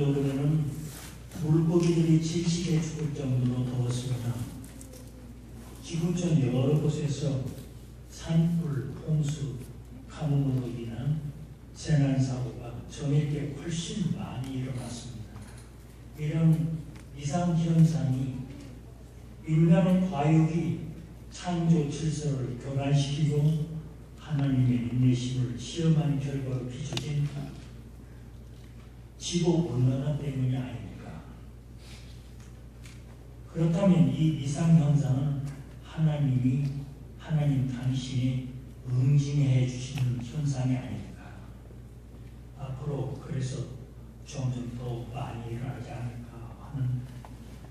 여름에는 물고기들이 질식해 죽을 정도로 더웠습니다. 지구촌 여러 곳에서 산불, 홍수, 가뭄으로 인한 재난 사고가 전일때 훨씬 많이 일어났습니다. 이런 이상 현상이 인간의 과욕이 창조 질서를 교란시키고 하나님의 인내심을 시험한 결과로 빚어진 지구 온난화 때문이 아닙니까? 그렇다면 이 이상 현상은 하나님이 하나님 당신이 응징해 주시는 현상이 아닐까? 앞으로 그래서 점점 더 많이 일어나지 않을까 하는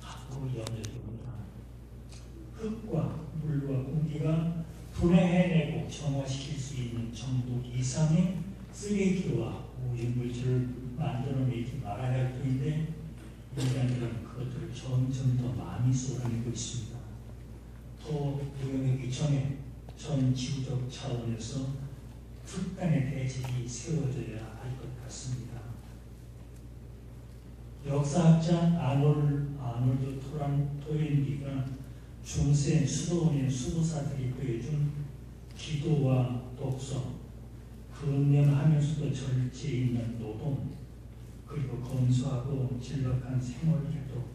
앞으로 염려됩니다. 흙과 물과 공기가 분해해내고 정화시킬 수 있는 정도 이상의 쓰레기와 오염물질을 만들어 내지 말아야 할 터인데 인간들은 그것들을 점점 더 많이 쏟아내고 있습니다. 더 무용하기 전에 전 지구적 차원에서 특단의 대책이 세워져야 할 것 같습니다. 역사학자 아놀, 아놀드 토란, 토렌비가 중세 수도원의 수도사들이 보여준 기도와 독서, 근면하면서도 절제 있는 노동, 그리고 검소하고 진박한 생활 태도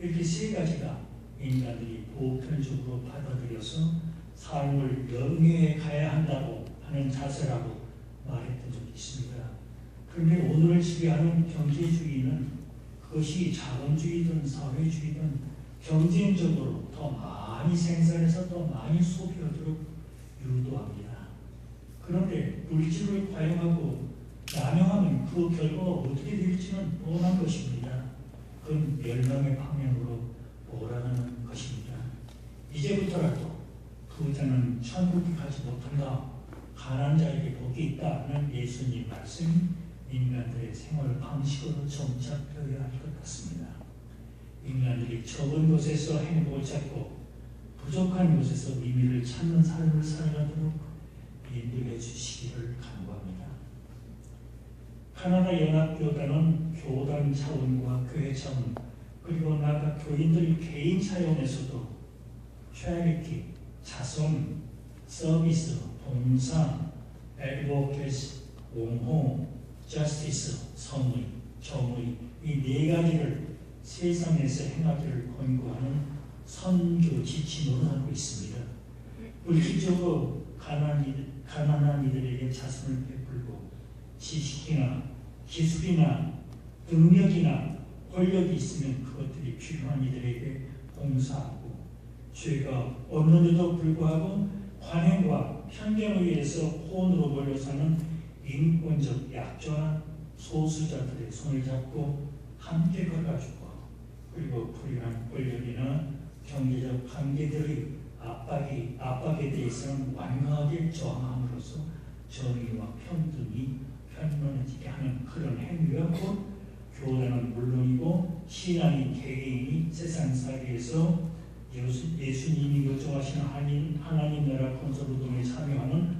이렇게 세 가지가 인간들이 보편적으로 받아들여서 삶을 영위해 가야 한다고 하는 자세라고 말했던 적이 있습니다. 그런데 오늘을 지배하는 경제주의는 그것이 자본주의든 사회주의든 경쟁적으로 더 많이 생산해서 더 많이 소비하도록 유도합니다. 그런데 물질을 과용하고 남용하면 그 결과가 어떻게 될지는 뻔한 것입니다. 그건 멸망의 방향으로 몰아가는 것입니다. 이제부터라도 부자는 천국에 가지 못한다. 가난한 자에게 복이 있다는 예수님 말씀이 인간들의 생활 방식으로 정착되어야 할 것 같습니다. 인간들이 적은 곳에서 행복을 찾고 부족한 곳에서 의미를 찾는 삶을 살아가도록 인도해 주시기를 간구합니다. 카나다 연합교단은 교단 차원과 교회 차원 그리고 나아가 교인들 개인 차원에서도 쉐리티, 자선, 서비스, 봉사, 에드보케스, 옹호, 저스티스, 성의, 정의 이 네 가지를 세상에서 행하기를 권고하는 선교 지침으로 하고 있습니다. 물질적으로 가난한, 이들, 가난한 이들에게 자선을 지식이나 기술이나 능력이나 권력이 있으면 그것들이 필요한 이들에게 봉사하고 죄가 없는데도 불구하고 관행과 편견에 의해서 혼으로 몰려 사는 인권적 약자와 소수자들의 손을 잡고 함께 걸어주고 그리고 불의한 권력이나 경제적 관계들의 압박이, 압박에 대해서는 완강하게 저항함으로써 정의와 평등이 편론해지게 하는 그런 행위가 곧 교단은 물론이고 신앙인 개개인이 세상 살이에서 예수, 예수님이 요청하시는 하나님, 하나님 나라 건설 운동에 참여하는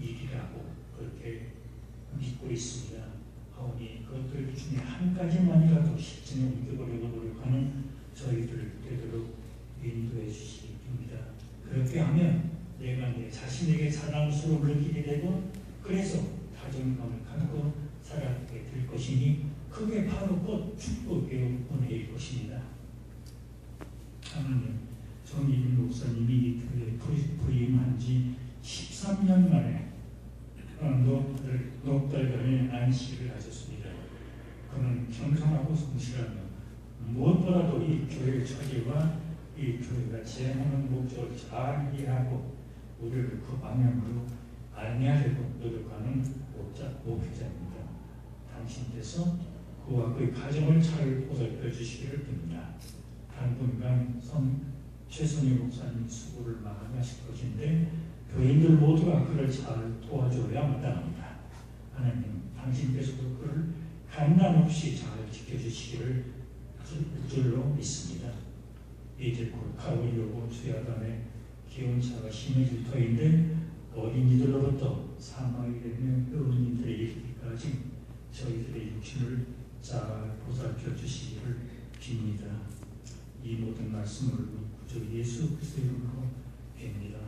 일이라고 그렇게 믿고 있습니다. 하오니 그것들 중에 한 가지만이라도 실천에 옮겨보려고 노력하는 저희들 되도록 인도해 주시기 바랍니다. 그렇게 하면 내가 내 자신에게 자랑스러움을 느끼게 되고 그래서 다정감을 갖고 살아가게 될 것이니 그게 바로 곧 축복의 은혜일 것입니다. 하나님, 정일 목사님이 이 교회 부임한 지 13년 만에 넉 달간의 안식을 하셨습니다. 그는 겸손하고 성실하며 무엇보다도 이 교회의 처지와 이 교회가 제하는 목적을 잘 이해하고 우리를 그 방향으로 안내하려고 노력하는 목회자입니다. 당신께서 그와 그의 가정을 잘 보살펴 주시기를 빕니다. 당분간 성 최선희 목사님 수고를 마감하실 것인데 교인들 모두가 그를 잘 도와줘야 마땅합니다. 하나님, 당신께서도 그를 간난 없이 잘 지켜주시기를 줄로 믿습니다. 이제 곧 가을 여고 수야단의 기온차가 심해질 터인데 어린이들로부터 사망이 되는 어른이들의 이르기까지 저희들의 육신을 잘 보살펴 주시기를 빕니다. 이 모든 말씀을 구주 예수 그리스도 이름으로 뵙니다.